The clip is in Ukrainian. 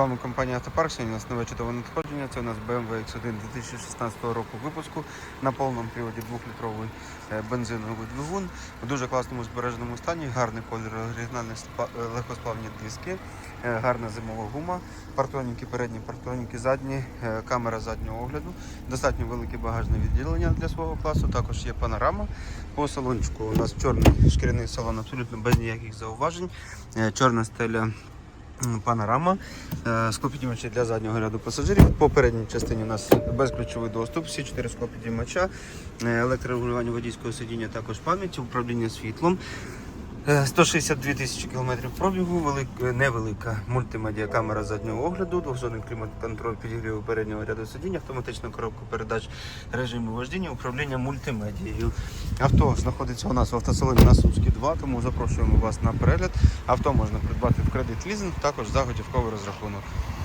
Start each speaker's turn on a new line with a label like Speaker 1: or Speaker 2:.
Speaker 1: вами компанія Автопарк. Сьогодні у нас нове чудове надходження. Це у нас BMW X1 2016 року випуску на повному приводі 2-літровий е, бензиновий двигун в дуже класному збереженому стані, гарний колір, оригінальні е, легкосплавні диски, е, гарна зимова гума, партроніки передні, партроніки задні, камера заднього огляду, достатньо велике багажне відділення для свого класу. Також є панорама. По салончику у нас чорний шкіряний салон абсолютно без ніяких зауважень, чорна стеля. Панорама, е, склопідіймачі для заднього ряду пасажирів. По передній частині у нас безключовий доступ, всі чотири склопідіймача, е, електрорегулювання водійського сидіння, також пам'ять, управління світлом. Е, 162 тисячі кілометрів пробігу, велик, е, невелика мультимедіа камера заднього огляду, двохзонний клімат-контроль підігріву переднього ряду сидіння, автоматична коробка передач режиму вождіння, управління мультимедією. Авто знаходиться у нас в автосалоні на Сумській 2, тому запрошуємо вас на перегляд. Авто можна придбати в кредит лізинг, також за готівковий розрахунок.